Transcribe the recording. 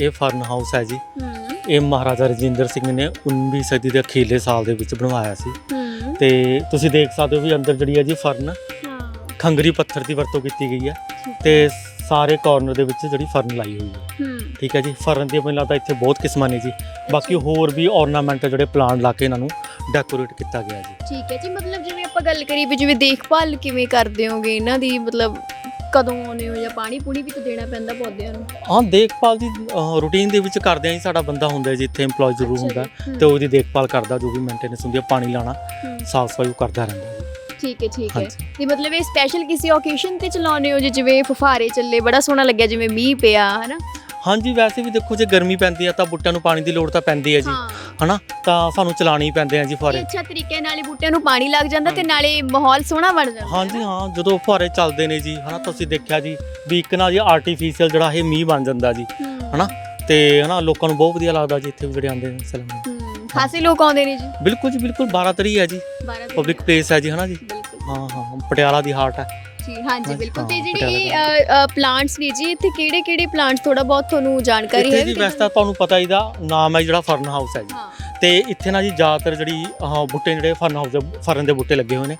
ਇਹ ਫਰਨ ਹਾਊਸ ਹੈ ਜੀ। ਇਹ ਮਹਾਰਾਜਾ ਰਜਿੰਦਰ ਸਿੰਘ ਨੇ 19ਵੀਂ ਸਦੀ ਦੇ ਅਖੀਰਲੇ ਸਾਲ ਦੇ ਵਿੱਚ ਬਣਵਾਇਆ ਸੀ। ਤੇ ਤੁਸੀਂ ਦੇਖ ਸਕਦੇ ਹੋ ਵੀ ਅੰਦਰ ਜਿਹੜੀ ਹੈ ਜੀ ਫਰਨ ਹਾਂ। ਖੰਗਰੀ ਪੱਥਰ ਦੀ ਵਰਤੋਂ ਕੀਤੀ ਗਈ ਹੈ। ਤੇ ਸਾਰੇ ਕਾਰਨਰ ਦੇ ਵਿੱਚ ਜਿਹੜੀ ਫਰਨ ਲਾਈ ਹੋਈ ਹੈ। ਹੂੰ। ਠੀਕ ਹੈ ਜੀ ਫਰਨ ਦੀ ਮੈਨੂੰ ਲੱਗਦਾ ਇੱਥੇ ਬਹੁਤ ਕਿਸਮਾਂ ਨੇ ਜੀ। ਬਾਕੀ ਹੋਰ ਵੀ ornament ਜਿਹੜੇ ਪਲਾਂਟ ਲਾ ਕੇ ਇਹਨਾਂ ਨੂੰ ਡੈਕੋਰੇਟ ਕੀਤਾ ਗਿਆ ਜੀ। ਠੀਕ ਹੈ ਜੀ ਮਤਲਬ ਜਿਵੇਂ ਆਪਾਂ ਗੱਲ ਕਰੀ ਵੀ ਜਿਵੇਂ ਦੇਖਭਾਲ ਕਿਵੇਂ ਕਰਦੇ ਹੋਗੇ ਇਹਨਾਂ ਦੀ ਮਤਲਬ ਕਦੋਂ ਆਉਂਦੇ ਹੋ ਜਾਂ ਪਾਣੀ ਪੂਣੀ ਵੀ ਤਾਂ ਦੇਣਾ ਪੈਂਦਾ ਪੌਦਿਆਂ ਨੂੰ? ਹਾਂ ਦੇਖਭਾਲ ਦੀ ਰੂਟੀਨ ਦੇ ਵਿੱਚ ਕਰਦੇ ਆ ਜੀ ਸਾਡਾ ਬੰਦਾ ਹੁੰਦਾ ਜੀ ਇੱਥੇ EMPLOYE ਜ਼ਰੂਰ ਹੁੰਦਾ ਤੇ ਉਹਦੀ ਦੇਖਭਾਲ ਕਰਦਾ ਜੋ ਵੀ ਮੇਨਟੇਨੈਂਸ ਹੁੰਦੀ ਹੈ ਪਾਣੀ ਲਾਣਾ ਸਾਫ਼ ਸਫ਼ਾਈ ਉਹ ਕਰਦਾ ਰਹਿੰਦਾ ਜੀ। ਠੀਕ ਹੈ ਠੀਕ ਹੈ। ਤੇ ਮਤਲਬ ਇਹ ਸਪੈਸ਼ਲ ਕਿਸੇ ਓਕੇਸ਼ਨ ਤੇ ਚਲਾਉਂਦੇ ਹੋ ਜਿਵੇਂ ਫੁਫਾਰੇ ਚੱਲੇ ਬੜਾ ਸੋਹਣਾ ਲੱਗਿਆ ਜਿਵੇਂ ਮੀਂਹ ਪਿਆ ਹਨਾ? ਹਾਂਜੀ ਵੈਸੇ ਵੀ ਦੇਖੋ ਜੇ ਗਰਮੀ ਪੈਂਦੀ ਆ ਤਾਂ ਬੂਟਿਆਂ ਨੂੰ ਪਾਣੀ ਦੀ ਲੋੜ ਤਾਂ ਪੈਂਦੀ ਹੈ ਜੀ। ਹਾਂ। ਹਨਾ? ਤਾਂ ਸਾਨੂੰ ਚਲਾਣੇ ਪੈਂਦੇ ਆ ਜੀ ਫੁਹਾਰੇ। ਅੱਛਾ ਤਰੀਕੇ ਨਾਲ ਹੀ ਬੂਟਿਆਂ ਨੂੰ ਪਾਣੀ ਲੱਗ ਜਾਂਦਾ ਤੇ ਨਾਲੇ ਮਾਹੌਲ ਸੋਹਣਾ ਬਣ ਜਾਂਦਾ। ਹਾਂਜੀ ਹਾਂ ਜਦੋਂ ਫੁਹਾਰੇ ਚੱਲਦੇ ਨੇ ਜੀ ਹਨਾ ਤੁਸੀਂ ਦੇਖਿਆ ਜੀ ਵੀ ਇੱਕ ਨਾ ਜੀ ਆਰਟੀਫੀਸ਼ੀਅਲ ਜਿਹੜਾ ਇਹ ਮੀਂਹ ਬਣ ਜਾਂਦਾ ਜੀ ਹਨਾ? ਤੇ ਹਨਾ ਲੋਕਾਂ ਨੂੰ ਬਹੁਤ ਵਧੀਆ ਲੱਗਦਾ ਜੀ ਇੱਥੇ ਵੀ ਜਿਹੜੇ ਆਉਂਦੇ ਨੇ ਸਲਾਮ ਹੂੰ ਖਾਸੇ ਲੋਕ ਆਉਂਦੇ ਨੇ ਜੀ। ਬਿਲਕੁਲ ਜੀ ਬਿਲਕੁਲ 12 ਤਰੀ ਹੈ ਜੀ। 12 ਪਬਲਿਕ ਪਲੇਸ ਹੈ ਜੀ ਹਨਾ ਜੀ? ਬਿਲਕੁਲ। ਹਾਂ ਹਾਂ ਪਟਿਆਲਾ ਦੀ ਹਾਰਟ ਹੈ। ਜੀ ਹਾਂਜੀ ਬਿਲਕੁਲ। ਤੇ ਹਾਂ, ਜਿਹੜੀ ਇਹ ਪਲਾਂਟਸ ਨੇ ਜੀ ਇੱਥੇ ਕਿਹੜੇ ਕਿਹੜੇ ਪਲਾਂਟਸ ਥੋੜਾ ਬਹੁਤ ਤੁਹਾਨੂੰ ਜਾਣਕਾਰੀ ਹੈ? ਇੱਥੇ ਜੀ ਵੈਸੇ ਤਾਂ ਤੁਹਾਨੂੰ ਪਤਾ ਇਹਦਾ ਨਾਮ ਹੈ ਜਿਹੜਾ ਫਰਨ ਹਾਊਸ ਹੈ ਜੀ। ਹਾਂ। ਤੇ ਇੱਥੇ ਨਾ ਜੀ ਜ਼ਿਆਦਾਤਰ ਜਿਹੜੀ ਆਹ ਬੂਟੇ ਜਿਹੜੇ ਫਰਨ ਹਾਊਸ ਦੇ ਫਰਨ ਦੇ ਬੂਟੇ ਲੱਗੇ ਹੋਏ ਨੇ।